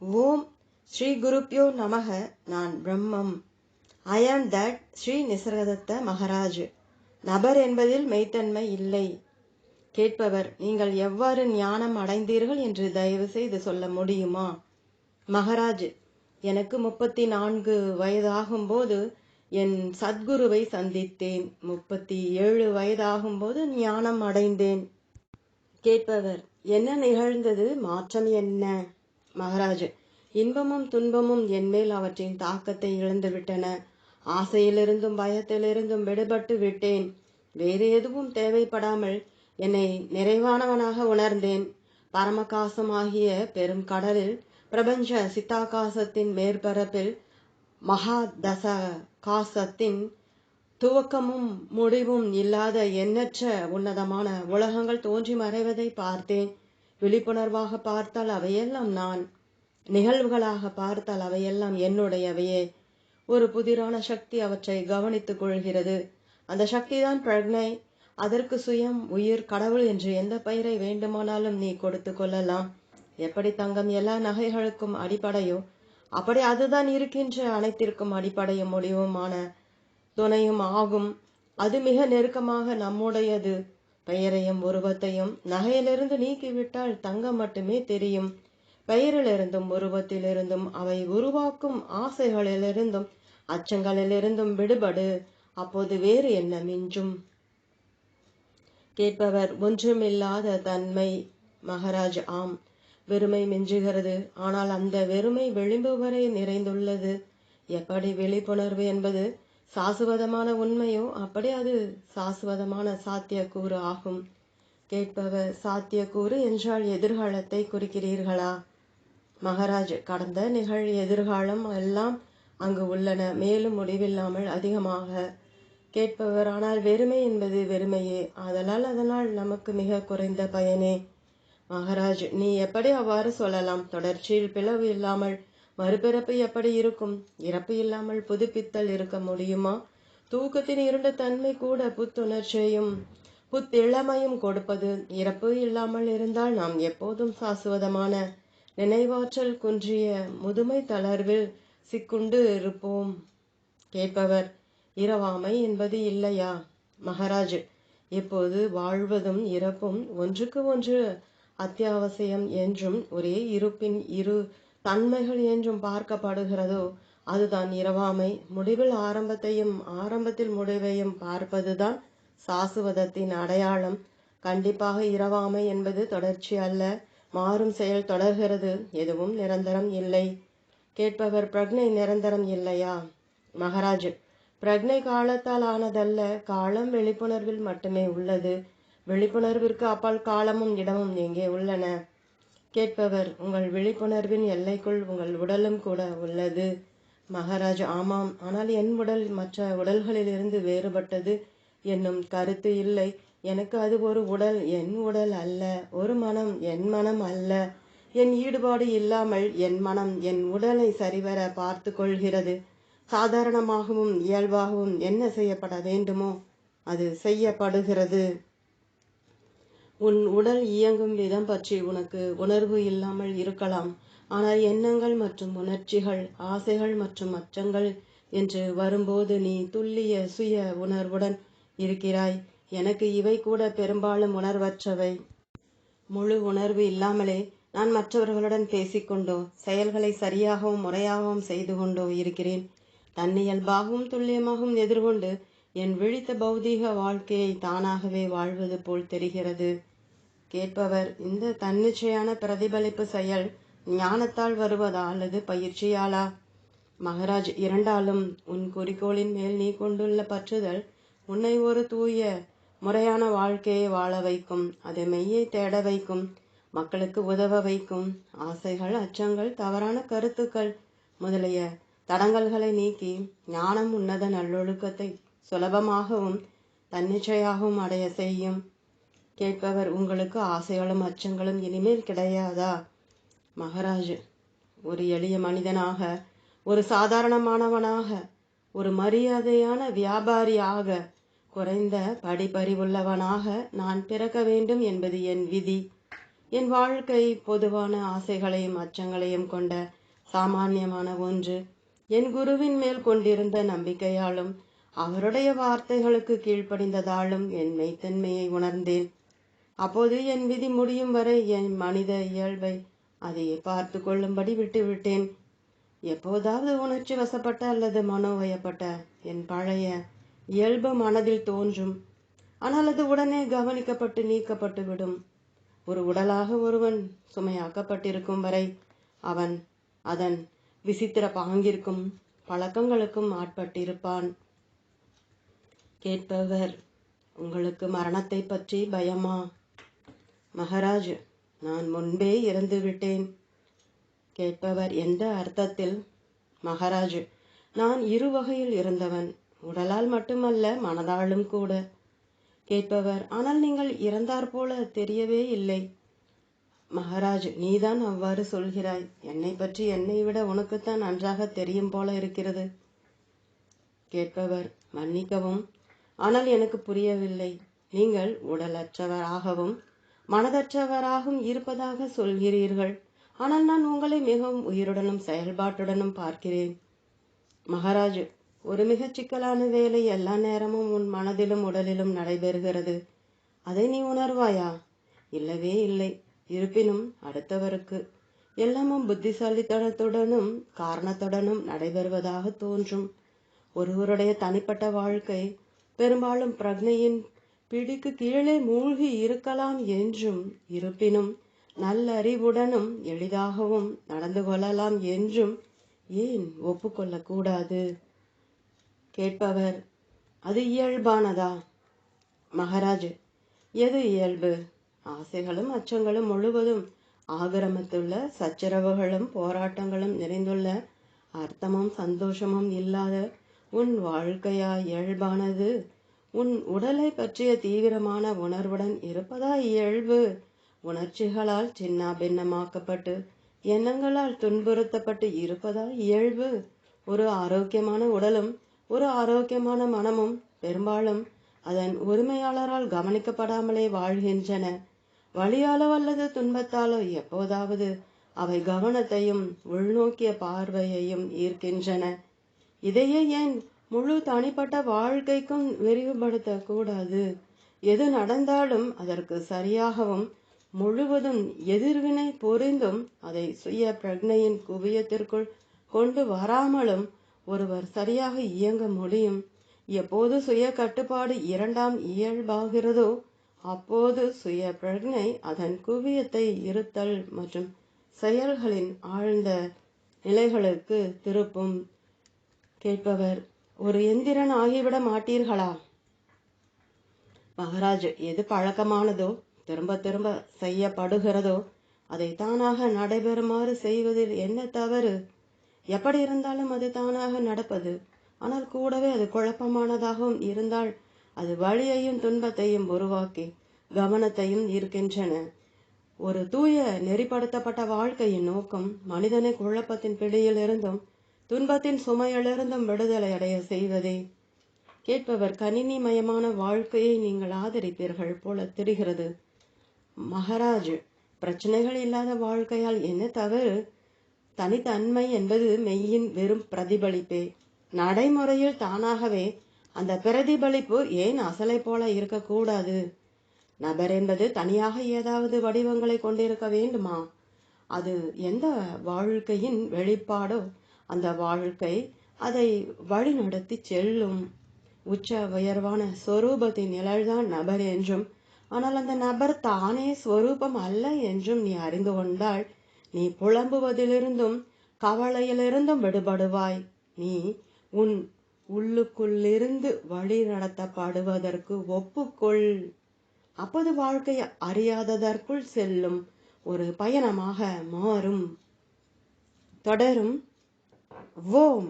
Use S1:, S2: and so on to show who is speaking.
S1: ஓம் ஸ்ரீ குருப்யோ நமக நான் பிரம்மம். ஐ ஆம் தட் ஸ்ரீ நிசர்கதத்த மகராஜ். நபர் என்பதில் மெய்த்தன்மை இல்லை. கேட்பவர் நீங்கள் எவ்வாறு ஞானம் அடைந்தீர்கள் என்று தயவு செய்து சொல்ல முடியுமா? மகராஜ் எனக்கு முப்பத்தி நான்கு வயதாகும்போது என் சத்குருவை சந்தித்தேன். முப்பத்தி ஏழு வயதாகும்போது ஞானம் அடைந்தேன். கேட்பவர் என்ன நிகழ்ந்தது? மாற்றம் என்ன? மகராஜ் இன்பமும் துன்பமும் என்மேல் அவற்றின் தாக்கத்தை இழந்துவிட்டன. ஆசையிலிருந்தும் பயத்திலிருந்தும் விடுபட்டு விட்டேன். வேறு எதுவும் தேவைப்படாமல் என்னை நிறைவானவனாக உணர்ந்தேன். பரமகாசமாகிய பெரும் கடலில் பிரபஞ்ச சித்தாகாசத்தின் மேற்பரப்பில் மகா தச காசத்தின் துவக்கமும் முடிவும் இல்லாத எண்ணற்ற உன்னதமான உலகங்கள் தோன்றி மறைவதை பார்த்தேன். விழிப்புணர்வாக பார்த்தால் அவையெல்லாம் நான். நிகழ்வுகளாக பார்த்தால் அவையெல்லாம் என்னுடையவையே. ஒரு புதிரான சக்தி அவற்றை கவனித்துக் கொள்கிறது. அந்த சக்திதான் பிரக்னை. அதற்கு சுயம் உயிர் கடவுள் என்று எந்த பெயரை வேண்டுமானாலும் நீ கொடுத்து கொள்ளலாம். எப்படி தங்கம் எல்லா நகைகளுக்கும் அடிப்படையோ அப்படி அதுதான் இருக்கின்ற அனைத்திற்கும் அடிப்படையும் முடிவுமான துணையும் ஆகும். அது மிக நெருக்கமாக நம்முடையது. பெயரையும் உருவத்தையும் நகையிலிருந்து நீக்கிவிட்டால் தங்கம் மட்டுமே தெரியும். பெயரிலிருந்தும் உருவத்திலிருந்தும் அவை உருவாக்கும் ஆசைகளிலிருந்தும் அச்சங்களிலிருந்தும் விடுபடு. அப்போது வேறு என்ன மிஞ்சும்? கேட்பவர் ஒன்றுமில்லாத தன்மை. மகாராஜ் ஆம் வெறுமை மிஞ்சுகிறது. ஆனால் அந்த வெறுமை விளிம்பு வரை நிறைந்துள்ளது. எப்படி விழிப்புணர்வு என்பது சாசுவதமான உண்மையோ அப்படி அது சாசுவதமான சாத்தியக்கூறு ஆகும். கேட்பவர் சாத்தியக்கூறு என்றால் எதிர்காலத்தை குறிக்கிறீர்களா? மகாராஜ் கடந்த நிகழ் எதிர்காலம் எல்லாம் அங்கு உள்ளன மேலும் முடிவில்லாமல் அதிகமாக. கேட்பவர் ஆனால் வெறுமை என்பது வெறுமையே ஆதலால் அதனால் நமக்கு மிக குறைந்த பயனே. மகாராஜ் நீ எப்படி அவ்வாறு சொல்லலாம்? தொடர்ச்சியில் பிளவு இல்லாமல் மறுபிறப்பு எப்படி இருக்கும்? இறப்பு இல்லாமல் புதுப்பித்தல் இருக்க முடியுமா? தூக்கத்தின் இருண்ட தன்மை கூட புத்துணர்ச்சியும் புத்திளமையும் கொடுப்பது. இறப்பு இல்லாமல் இருந்தால் நாம் எப்போதும் சாசுவதமான நினைவாற்றல் குன்றிய முதுமை தளர்வில் சிக்குண்டு இருப்போம். கேட்பவர் இரவாமை என்பது இல்லையா? மகாராஜ் இப்போது வாழ்வதும் இறப்பும் ஒன்றுக்கு ஒன்று அத்தியாவசியம் என்றும் ஒரே இருப்பின் இரு தன்மைகள் என்றும் பார்க்கப்படுகிறதோ அதுதான் இரவாமை. முடிவில் ஆரம்பத்தையும் ஆரம்பத்தில் முடிவையும் பார்ப்பதுதான் சாசுவதத்தின் அடையாளம். கண்டிப்பாக இரவாமை என்பது தொடர்ச்சி அல்ல. மாறும் செயல் தொடர்கிறது. எதுவும் நிரந்தரம் இல்லை. கேட்பவர் பிரக்னை நிரந்தரம் இல்லையா? மகராஜ் பிரக்னை காலத்தால் ஆனதல்ல. காலம் விழிப்புணர்வில் மட்டுமே உள்ளது. விழிப்புணர்விற்கு அப்பால் காலமும் இடமும் எங்கே உள்ளன? கேட்பவர் உங்கள் விழிப்புணர்வின் எல்லைக்குள் உங்கள் உடலும் கூட உள்ளது. மகாராஜ் ஆமாம். ஆனால் என் உடல் மற்ற உடல்களிலிருந்து வேறுபட்டது. என்னும் கருத்து இல்லை. எனக்கு அது ஒரு உடல் என் உடல் அல்ல. ஒரு மனம் என் மனம் அல்ல. என் ஈடுபாடு இல்லாமல் என் மனம் என் உடலை சரிவர பார்த்து கொள்கிறது. சாதாரணமாகவும் இயல்பாகவும் என்ன செய்யப்பட வேண்டுமோ அது செய்யப்படுகிறது. உன் உடல் இயங்கும் விதம் பற்றி உனக்கு உணர்வு இல்லாமல் இருக்கலாம். ஆனால் எண்ணங்கள் மற்றும் உணர்ச்சிகள் ஆசைகள் மற்றும் அச்சங்கள் என்று வரும்போது நீ துல்லிய சுய உணர்வுடன் இருக்கிறாய். எனக்கு இவை கூட பெரும்பாலும் உணர்வற்றவை. முழு உணர்வு இல்லாமலே நான் மற்றவர்களுடன் பேசிக்கொண்டோ செயல்களை சரியாகவும் முறையாகவும் செய்து கொண்டோ இருக்கிறேன். தன்னியல்பாகவும் துல்லியமாகவும் எதிர்கொண்டு என் விழித்த பௌதீக வாழ்க்கையை தானாகவே வாழ்வது போல் தெரிகிறது. கேட்பவர் இந்த தன்னிச்சையான பிரதிபலிப்பு செயல் ஞானத்தால் வருவதா அல்லது பயிற்சியாலா மகராஜ் இரண்டாலும் உன் குறிக்கோளின் மேல் நீ கொண்டுள்ள பற்றுதல் உன்னை ஒரு தூய முறையான வாழ்க்கையை வாழ வைக்கும் அதை மெய்யை தேட வைக்கும் மக்களுக்கு உதவ வைக்கும் ஆசைகள் அச்சங்கள் தவறான கருத்துக்கள் முதலிய தடங்கல்களை நீக்கி ஞானம் உன்னத நல்லொழுக்கத்தை சுலபமாகவும் தன்னிச்சையாகவும் அடைய செய்யும். கேட்பவர் உங்களுக்கு ஆசைகளும் அச்சங்களும் இனிமேல் கிடையாதா? மகாராஜ் ஒரு எளிய மனிதனாக ஒரு சாதாரணமானவனாக ஒரு மரியாதையான வியாபாரியாக குறைந்த படிப்பறிவுள்ளவனாக நான் பிறக்க வேண்டும் என்பது என் விதி. என் வாழ்க்கை பொதுவான ஆசைகளையும் அச்சங்களையும் கொண்ட சாமானியமான ஒன்று. என் குருவின் மேல் கொண்டிருந்த நம்பிக்கையாலும் அவருடைய வார்த்தைகளுக்கு கீழ்ப்படிந்ததாலும் என் மெய்த்தன்மையை உணர்ந்தேன். அப்போது என் விதி முடியும் வரை என் மனித இயல்பை அதையே பார்த்து கொள்ளும்படி விட்டுவிட்டேன். எப்போதாவது உணர்ச்சி வசப்பட்ட அல்லது மனோவயப்பட்ட என் பழைய இயல்பு மனதில் தோன்றும். ஆனால் அது உடனே கவனிக்கப்பட்டு நீக்கப்பட்டு விடும். ஒரு உடலாக ஒருவன் சுமையாக்கப்பட்டிருக்கும் வரை அவன் அதன் விசித்திர பாங்கிற்கும் பழக்கங்களுக்கும் ஆட்பட்டிருப்பான். கேட்பவர். உங்களுக்கு மரணத்தை பற்றி பயமா? மகாராஜ் நான் முன்பே இறந்து விட்டேன் கேட்பவர் எந்த அர்த்தத்தில் மகாராஜ் நான் இரு வகையில் இருந்தவன் உடலால் மட்டுமல்ல மனதாலும் கூட. கேட்பவர் ஆனால் நீங்கள் இறந்தார் போல தெரியவே இல்லை. மகாராஜ் நீதான் அவ்வாறு சொல்கிறாய். என்னை பற்றி என்னை விட உனக்குத்தான் நன்றாக தெரியும் போல இருக்கிறது. கேட்பவர் மன்னிக்கவும் ஆனால் எனக்கு புரியவில்லை. நீங்கள் உடலற்றவராகவும் மனதற்றவராகவும் இருப்பதாக சொல்கிறீர்கள். ஆனால் நான் உங்களை மிகவும் உயிருடனும் செயல்பாட்டுடனும் பார்க்கிறேன். மகாராஜ் ஒரு மிகச் சிக்கலான வேலை எல்லா நேரமும் உன் மனதிலும் உடலிலும் நடைபெறுகிறது. அதை நீ உணர்வாயா? இல்லவே இல்லை. இருப்பினும் அடுத்தவருக்கு எல்லாமும் புத்திசாலித்தனத்துடனும் காரணத்துடனும் நடைபெறுவதாக தோன்றும். ஒருவருடைய தனிப்பட்ட வாழ்க்கை பெரும்பாலும் பிரக்னையின் பிடிக்கு கீழே மூழ்கி இருக்கலாம் என்றும் இருப்பினும் நல்லறிவுடனும் எளிதாகவும் நடந்து கொள்ளலாம் என்றும் ஏன் ஒப்புக்கொள்ளக்கூடாது? கேட்பவர் அது இயல்பானதா? மகாராஜ் எது இயல்பு? ஆசைகளும் அச்சங்களும் முழுவதும் ஆகிரமித்துள்ள சச்சரவுகளும் போராட்டங்களும் நிறைந்துள்ள அர்த்தமும் சந்தோஷமும் இல்லாத உன் வாழ்க்கையா இயல்பானது? உன் உடலை பற்றிய தீவிரமான உணர்வுடன் இருப்பதா இயல்பு. உணர்ச்சிகளால் சின்ன பின்னமாக்கப்பட்டு எண்ணங்களால் துன்புறுத்தப்பட்டு இருப்பதா இயல்பு. ஒரு ஆரோக்கியமான உடலும் ஒரு ஆரோக்கியமான மனமும் பெரும்பாலும் அதன் உரிமையாளரால் கவனிக்கப்படாமலே வாழ்கின்றன. வழியாலோ அல்லது துன்பத்தாலோ எப்போதாவது அவை கவனத்தையும் உள்நோக்கிய பார்வையையும் ஈர்க்கின்றன. இதையே ஏன் முழு தனிப்பட்ட வாழ்க்கைக்கும் விரிவுபடுத்த கூடாது எது நடந்தாலும் அதற்கு சரியாகவும் முழுவதும் எதிர்வினை புரிந்தும் அதை சுய பிரக்னையின் குவியத்திற்குள் கொண்டு வராமலும் ஒருவர் சரியாக இயங்க முடியும். எப்போது சுய கட்டுப்பாடு இரண்டாம் இயல்பாகிறதோ அப்போது சுய பிரக்னை அதன் குவியத்தை இருத்தல் மற்றும் செயல்களின் ஆழ்ந்த நிலைகளுக்கு திருப்பும். கேட்பவர் ஒரு எந்திரன் ஆகிவிட மாட்டீர்களா? மகாராஜ் எது பழக்கமானதோ திரும்ப திரும்ப செய்யப்படுகிறதோ அதை தானாக நடைபெறுமாறு செய்வதில் என்ன தவறு? எப்படி இருந்தாலும் அது தானாக நடப்பது. ஆனால் கூடவே அது குழப்பமானதாகவும் இருந்தால் அது வழியையும் துன்பத்தையும் உருவாக்கி கவனத்தையும் இருக்கின்றன ஒரு தூய நெறிப்படுத்தப்பட்ட வாழ்க்கையின் நோக்கம் மனிதனை குழப்பத்தின் பிடியில் இருந்தும் துன்பத்தின் சுமையிலிருந்தும் விடுதலை அடைய செய்வதே. கேட்பவர் கணினிமயமான வாழ்க்கையை நீங்கள் ஆதரிப்பீர்கள் போல தெரிகிறது. மகாராஜ் பிரச்சனைகள் இல்லாத வாழ்க்கையால் என்ன தவறு? தனித்தன்மை என்பது மெய்யின் வெறும் பிரதிபலிப்பே. நடைமுறையில் தானாகவே அந்த பிரதிபலிப்பு ஏன் அசலை போல இருக்கக்கூடாது? நபர் என்பது தனியாக ஏதாவது வடிவங்களை கொண்டிருக்க வேண்டுமா? அது எந்த வாழ்க்கையின் வெளிப்பாடோ? அந்த வாழ்க்கை அதை வழிநடத்தி செல்லும் உச்ச உயர்வான ஸ்வரூபத்தின் நிழல்தான் நபர் என்றும் ஆனால் அந்த நபர் தானே ஸ்வரூபம் அல்ல என்றும் நீ அறிந்து கொண்டால் நீ புலம்புவதிலிருந்தும் கவலையிலிருந்தும் விடுபடுவாய். நீ உன் உள்ளுக்குள்ளிருந்து வழி நடத்தப்படுவதற்கு ஒப்புக்கொள். அப்போது வாழ்க்கை அறியாததற்குள் செல்லும் ஒரு பயணமாக மாறும். தொடரும் ஓம்